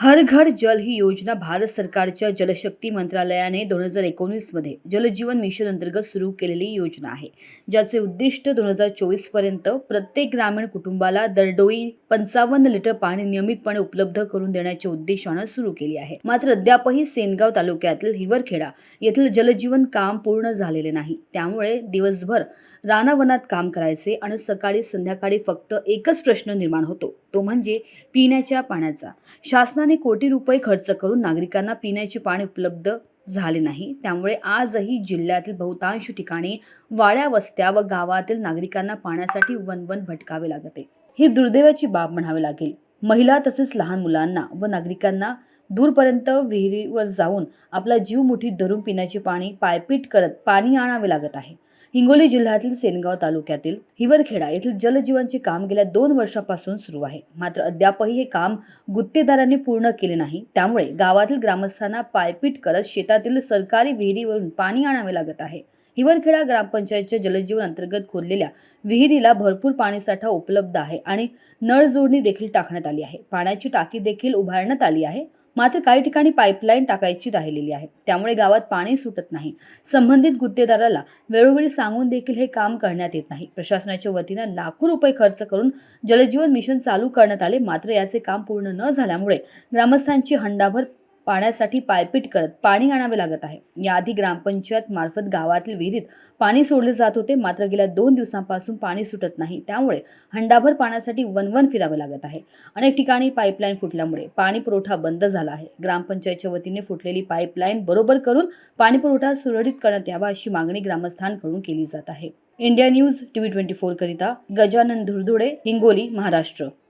हर घर जल ही योजना भारत सरकारच्या जलशक्ती मंत्रालयाने दोन हजार एकोणीसमध्ये जलजीवन मिशन अंतर्गत सुरू केलेली योजना आहे ज्याचे उद्दिष्ट दोन हजार चोवीसपर्यंत प्रत्येक ग्रामीण कुटुंबाला दरडोई पंचावन्न लिटर पाणी नियमितपणे उपलब्ध करून देण्याच्या उद्देशानं सुरू केली आहे. मात्र अद्यापही सेनगाव तालुक्यातील हिवरखेडा येथील जलजीवन काम पूर्ण झालेले नाही. त्यामुळे दिवसभर रानावनात काम करायचे आणि सकाळी संध्याकाळी फक्त एकच प्रश्न निर्माण होतो तो म्हणजे पिण्याच्या पाण्याचा. शासनाने कोटी रुपये खर्च करून नागरिकांना पिण्याचे पाणी उपलब्ध झाले नाही. त्यामुळे आजही जिल्ह्यातील बहुतांश ठिकाणी वाड्या वस्त्या व गावातील नागरिकांना पाण्यासाठी वनवन भटकावे लागते. ही दुर्दैवाची बाब म्हणावी लागेल. महिला तसेच लहान मुलांना व नागरिकांना दूरपर्यंत विहिरीवर जाऊन आपला जीव मुठीत धरून पिण्याचे पाणी पायपीट करत पाणी आणावे लागत आहे. हिंगोली जिल्ह्यातील सेनगाव तालुक्यातील हिवरखेडा येथील जलजीवांचे काम गेल्या दोन वर्षापासून सुरू आहे. मात्र अद्यापही हे काम गुत्तेदारांनी पूर्ण केले नाही. त्यामुळे गावातील ग्रामस्थांना पायपीट करत शेतातील सरकारी विहिरीवरून पाणी आणावे लागत आहे. हिवरखेडा ग्रामपंचायतच्या जलजीवन अंतर्गत खोदलेल्या विहिरीला भरपूर पाणीसाठा उपलब्ध आहे आणि नळ जोडणी देखील टाकण्यात आली आहे. पाण्याची टाकी देखील उभारण्यात आली आहे. मात्र काही ठिकाणी पाईपलाईन टाकायची राहिलेली आहे. त्यामुळे गावात पाणी सुटत नाही. संबंधित गुत्तेदाराला वेळोवेळी सांगून देखील हे काम करण्यात येत नाही. प्रशासनाच्या वतीनं लाखो रुपये खर्च करून जलजीवन मिशन चालू करण्यात आले. मात्र याचे काम पूर्ण न झाल्यामुळे ग्रामस्थांची हंडाभर पाण्यासाठी पायपीट करत पाणी आणावे लागत आहे. याआधी ग्रामपंचायत मार्फत गावातील विहिरीत पाणी सोडले जात होते. मात्र गेल्या दोन दिवसांपासून पाणी सुटत नाही. त्यामुळे हंडाभर पाण्यासाठी वनवन फिरावे लागत आहे. अनेक ठिकाणी पाईपलाईन फुटल्यामुळे पाणी पुरवठा बंद झाला आहे. ग्रामपंचायतच्या वतीने फुटलेली पाईपलाईन बरोबर करून पाणी पुरवठा सुरळीत करण्यात यावा अशी मागणी ग्रामस्थांकडून केली जात आहे. India News TV twenty four करिता गजानन धुरधुडे हिंगोली महाराष्ट्र.